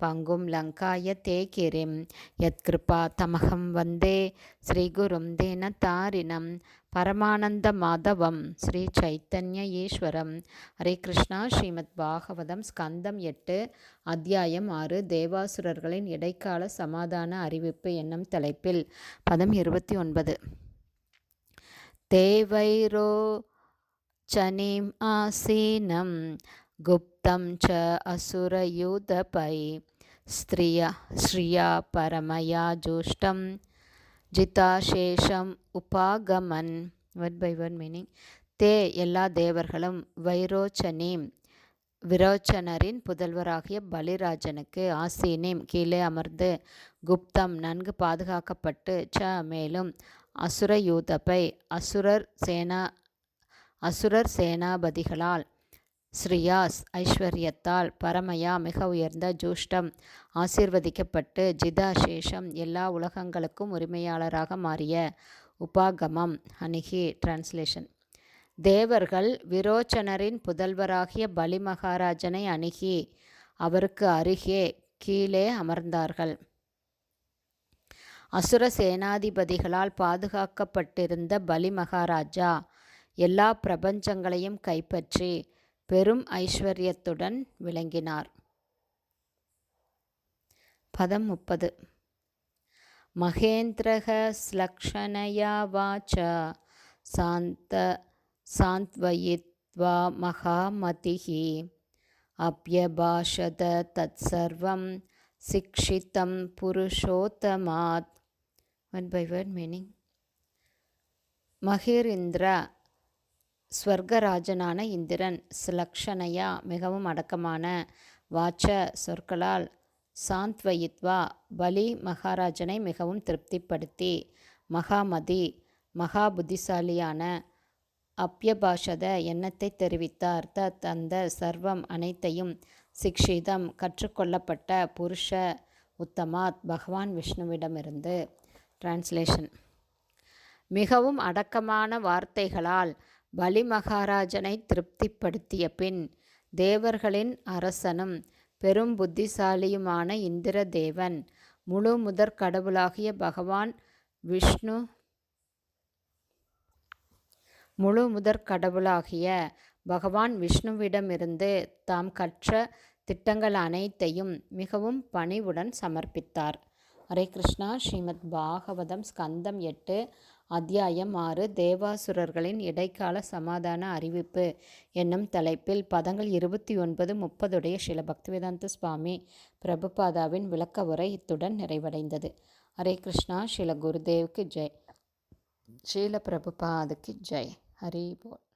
பங்கும் லங்காய தே கிரிம் யத்கிருபா தமகம் வந்தே ஸ்ரீகுரும் தீனதாரிணம் பரமானந்த மாதவம் ஸ்ரீ சைத்தன்ய ஈஸ்வரம் ஹரே கிருஷ்ணா ஸ்ரீமத் பாகவதம் ஸ்கந்தம் எட்டு அத்தியாயம் ஆறு தேவாசுரர்களின் இடைக்கால சமாதான அறிவிப்பு என்னும் தலைப்பில் பதம் இருபத்தி ஒன்பது தேவைரோ சனீம் ஆசீனம் गुप्तं च असुरयुधपै स्त्रिया Shriya परमया जुष्टं ஜிதாசேஷம் உபாகமன் word by word meaning தே எல்லா தேவர்களும் வைரோச்சனீம் விரோச்சனரின் புதல்வராகிய பலிராஜனுக்கு ஆசீனிம் கீழே அமர்ந்து குப்தம் நன்கு பாதுகாக்கப்பட்டு ச மேலும் அசுர யூதப்பை அசுரர் சேனா அசுரர் சேனாபதிகளால் ஸ்ரீயாஸ் ஐஸ்வர்யத்தால் பரமயா மிக உயர்ந்த ஜூஷ்டம். ஆசீர்வதிக்கப்பட்டு ஜிதாசேஷம் எல்லா உலகங்களுக்கும் உரிமையாளராக மாறிய உபாகமம் அணுகி டிரான்ஸ்லேஷன். தேவர்கள் விரோச்சனரின் புதல்வராகிய பலி மகாராஜனை அணுகி அவருக்கு அருகே கீழே அமர்ந்தார்கள். அசுர சேனாதிபதிகளால் பாதுகாக்கப்பட்டிருந்த பலி மகாராஜா எல்லா பிரபஞ்சங்களையும் கைப்பற்றி பெரும் ஐஸ்வர்யத்துடன் விளங்கினார். பதம் முப்பது. மகேந்திரக ஸ்லக்ஷணயா வாச்ச சாந்த சாந்த்வயித்வா மகாமதிஹி அப்யபாஷத தத்சர்வம் சிக்ஷிதம் புருஷோத்தமாத். ஒன் பை வேர்ட் மீனிங் மகேரிந்திரா ஸ்வர்கராஜனான இந்திரன் சுலக்ஷணையா மிகவும் அடக்கமான வாச்ச சொற்களால் சாந்த்வயித்வா பலி மகாராஜனை மிகவும் திருப்திப்படுத்தி மகாமதி மகா புத்திசாலியான அப்பியபாஷத எண்ணத்தை தெரிவித்தார். தத் அந்த சர்வம் அனைத்தையும் சிக்ஷிதம் கற்றுக்கொள்ளப்பட்ட புருஷ உத்தமாத் பகவான் விஷ்ணுவிடமிருந்து. டிரான்ஸ்லேஷன் மிகவும் அடக்கமான வார்த்தைகளால் பலி மகாராஜனை திருப்திப்படுத்திய பின் தேவர்களின் அரசனும் பெரும் புத்திசாலியுமான இந்திரதேவன் முழு முதற் கடவுளாகிய பகவான் விஷ்ணு முழு முதற் கடவுளாகிய பகவான் விஷ்ணுவிடமிருந்து தாம் கற்ற திட்டங்கள் அனைத்தையும் மிகவும் பணிவுடன் சமர்ப்பித்தார். ஹரே கிருஷ்ணா. ஸ்ரீமத் பாகவதம் ஸ்கந்தம் எட்டு அத்தியாயம் ஆறு தேவாசுரர்களின் இடைக்கால சமாதான அறிவிப்பு என்னும் தலைப்பில் பதங்கள் இருபத்தி ஒன்பது முப்பதுடைய ஸ்ரீல பக்திவேதாந்த சுவாமி பிரபுபாதாவின் விளக்க உரை இத்துடன் நிறைவடைந்தது. ஹரே கிருஷ்ணா. ஸ்ரீல குருதேவுக்கு ஜெய். ஸ்ரீல பிரபுபாதுக்கு ஜெய். ஹரி போல்.